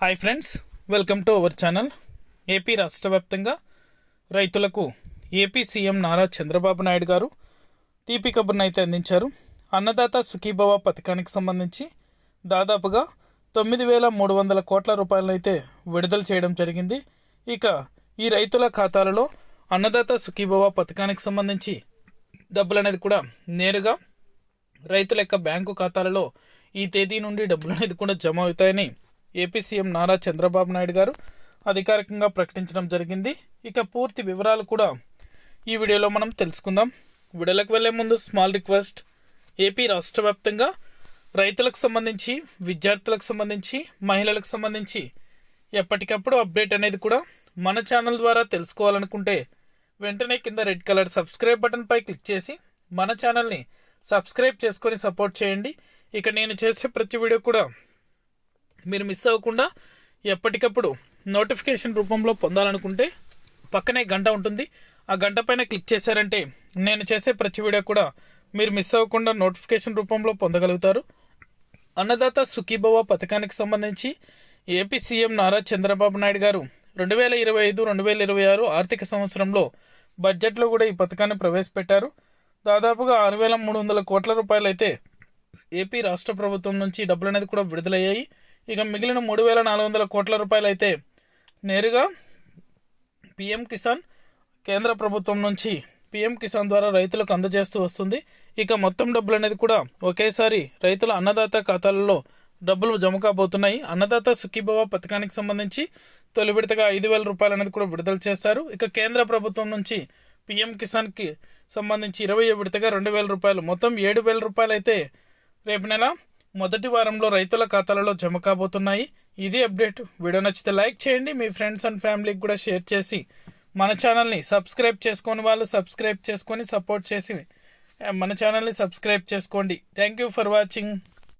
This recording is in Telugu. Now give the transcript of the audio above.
Hi friends welcome to our channel AP రాష్ట్ర వ్యాప్తంగా రైతులకు ఏపీ సీఎం నారా చంద్రబాబు నాయుడు గారు తీపి కబుర్ను అయితే అందించారు. అన్నదాత సుఖీభవ పథకానికి సంబంధించి దాదాపుగా తొమ్మిది వేల మూడు వందల కోట్ల రూపాయలనైతే విడుదల చేయడం జరిగింది. ఇక ఈ రైతుల ఖాతాలలో అన్నదాత సుఖీభవ పథకానికి సంబంధించి డబ్బులు అనేది కూడా నేరుగా రైతుల యొక్క బ్యాంకు ఖాతాలలో ఈ తేదీ నుండి డబ్బులు అనేది కూడా జమ అవుతాయని ఏపీ సీఎం నారా చంద్రబాబు నాయుడు గారు అధికారికంగా ప్రకటించడం జరిగింది. ఇక పూర్తి వివరాలు కూడా ఈ వీడియోలో మనం తెలుసుకుందాం. వీడియోలకు వెళ్ళే ముందు స్మాల్ రిక్వెస్ట్ ఏపీ రాష్ట్ర వ్యాప్తంగా రైతులకు సంబంధించి విద్యార్థులకు సంబంధించి మహిళలకు సంబంధించి ఎప్పటికప్పుడు అప్డేట్ అనేది కూడా మన ఛానల్ ద్వారా తెలుసుకోవాలనుకుంటే వెంటనే కింద రెడ్ కలర్ సబ్స్క్రైబ్ బటన్ పై క్లిక్ చేసి మన ఛానల్ని సబ్స్క్రైబ్ చేసుకొని సపోర్ట్ చేయండి. ఇక నేను చేసే ప్రతి వీడియో కూడా మీరు మిస్ అవ్వకుండా ఎప్పటికప్పుడు నోటిఫికేషన్ రూపంలో పొందాలనుకుంటే పక్కనే గంట ఉంటుంది. ఆ గంట పైన క్లిక్ చేశారంటే నేను చేసే ప్రతి వీడియో కూడా మీరు మిస్ అవ్వకుండా నోటిఫికేషన్ రూపంలో పొందగలుగుతారు. అన్నదాత సుఖీభవ పథకానికి సంబంధించి ఏపీ సీఎం నారా చంద్రబాబు నాయుడు గారు రెండు వేల ఇరవై ఐదు రెండు వేల ఇరవై ఆరు ఆర్థిక సంవత్సరంలో బడ్జెట్లో కూడా ఈ పథకాన్ని ప్రవేశపెట్టారు. దాదాపుగా ఆరు వేల మూడు వందల కోట్ల రూపాయలు అయితే ఏపీ రాష్ట్ర ప్రభుత్వం నుంచి డబ్బులు అనేది కూడా విడుదలయ్యాయి. ఇక మిగిలిన మూడు వేల నాలుగు వందల కోట్ల రూపాయలు అయితే నేరుగా పిఎం కిసాన్ కేంద్ర ప్రభుత్వం నుంచి పిఎం కిసాన్ ద్వారా రైతులకు అందజేస్తూ వస్తుంది. ఇక మొత్తం డబ్బులు అనేది కూడా ఒకేసారి రైతుల అన్నదాత ఖాతాలలో డబ్బులు జమ కాబోతున్నాయి. అన్నదాత సుఖీభవ పథకానికి సంబంధించి తొలి విడతగా ఐదు వేల రూపాయలు అనేది కూడా విడుదల చేస్తారు ఇక కేంద్ర ప్రభుత్వం నుంచి పిఎం కిసాన్కి సంబంధించి ఇరవై విడతగా రెండు వేల రూపాయలు మొత్తం ఏడు వేల రూపాయలు అయితే రేపు నెల మొదటి వారంలో రైతుల ఖాతాలలో జమ కాబోతున్నాయి. ఇది అప్డేట్. వీడియో నచ్చితే లైక్ చేయండి. మీ ఫ్రెండ్స్ అండ్ ఫ్యామిలీకి కూడా షేర్ చేసి మన ఛానల్ని సబ్స్క్రైబ్ చేసుకొని వాళ్ళు సబ్స్క్రైబ్ చేసుకొని సపోర్ట్ చేసి మన ఛానల్ని సబ్స్క్రైబ్ చేసుకోండి. Thank you for watching.